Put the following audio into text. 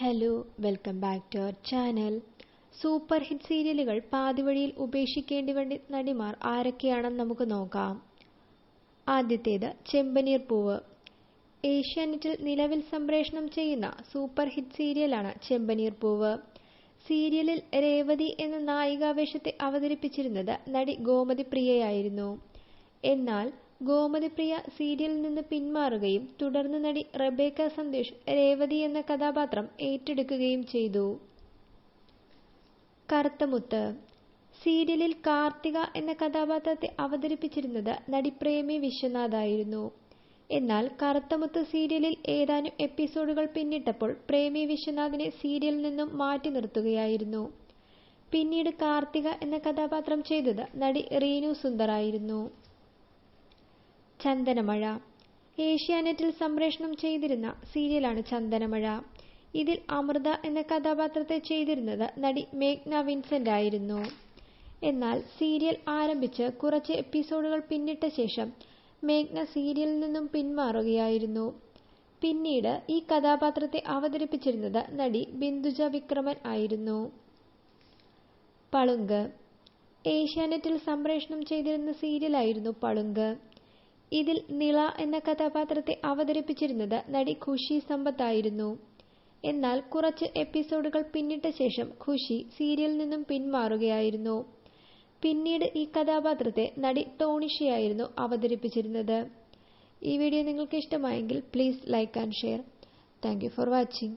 Hello welcome back to our channel super hit സീരിയലുകൾ പാതിവഴിയിൽ ഉപേക്ഷിക്കേണ്ടി വേണ്ടി നടിമാർ ആരൊക്കെയാണെന്ന് നമുക്ക് നോക്കാം. ആദ്യത്തേത് ചെമ്പനീർ പൂവ്. ഏഷ്യാനെറ്റിൽ നിലവിൽ സംപ്രേഷണം ചെയ്യുന്ന സൂപ്പർ ഹിറ്റ് സീരിയലാണ് ചെമ്പനീർ പൂവ്. സീരിയലിൽ രേവതി എന്ന നായികാവേഷത്തെ അവതരിപ്പിച്ചിരുന്നത് നടി ഗോമതി പ്രിയയായിരുന്നു എന്നാൽ ഗോമതി പ്രിയ സീരിയലിൽ നിന്ന് പിന്മാറുകയും തുടർന്ന് നടി റബേക്ക സന്തോഷ് രേവതി എന്ന കഥാപാത്രം ഏറ്റെടുക്കുകയും ചെയ്തു. കറുത്തമുത്ത്. സീരിയലിൽ കാർത്തിക എന്ന കഥാപാത്രത്തെ അവതരിപ്പിച്ചിരുന്നത് നടി പ്രേമി വിശ്വനാഥായിരുന്നു. എന്നാൽ കറുത്തമുത്ത് സീരിയലിൽ ഏതാനും എപ്പിസോഡുകൾ പിന്നിട്ടപ്പോൾ പ്രേമി വിശ്വനാഥിനെ സീരിയലിൽ നിന്നും മാറ്റി നിർത്തുകയായിരുന്നു. പിന്നീട് കാർത്തിക എന്ന കഥാപാത്രം ചെയ്തത് നടി റീനു സുന്ദറായിരുന്നു. ചന്ദനമഴ. ഏഷ്യാനെറ്റിൽ സംപ്രേഷണം ചെയ്തിരുന്ന സീരിയലാണ് ചന്ദനമഴ. ഇതിൽ അമൃത എന്ന കഥാപാത്രത്തെ ചെയ്തിരുന്നത് നടി മേഘ്ന വിൻസെന്റ് ആയിരുന്നു എന്നാൽ സീരിയൽ ആരംഭിച്ച് കുറച്ച് എപ്പിസോഡുകൾ പിന്നിട്ട ശേഷം മേഘ്ന സീരിയലിൽ നിന്നും പിന്മാറുകയായിരുന്നു. പിന്നീട് ഈ കഥാപാത്രത്തെ അവതരിപ്പിച്ചിരുന്നത് നടി ബിന്ദുജ വിക്രമൻ ആയിരുന്നു. പളുങ്ക്. ഏഷ്യാനെറ്റിൽ സംപ്രേഷണം ചെയ്തിരുന്ന സീരിയലായിരുന്നു പളുങ്ക്. ഇതിൽ നിള എന്ന കഥാപാത്രത്തെ അവതരിപ്പിച്ചിരുന്നത് നടി ഖുഷി സമ്പത്തായിരുന്നു. എന്നാൽ കുറച്ച് എപ്പിസോഡുകൾ പിന്നിട്ട ശേഷം ഖുഷി സീരിയലിൽ നിന്നും പിന്മാറുകയായിരുന്നു പിന്നീട് ഈ കഥാപാത്രത്തെ നടി ടോണിഷയായിരുന്നു അവതരിപ്പിച്ചിരുന്നത്. ഈ വീഡിയോ നിങ്ങൾക്ക് ഇഷ്ടമായെങ്കിൽ please like and share. Thank for watching.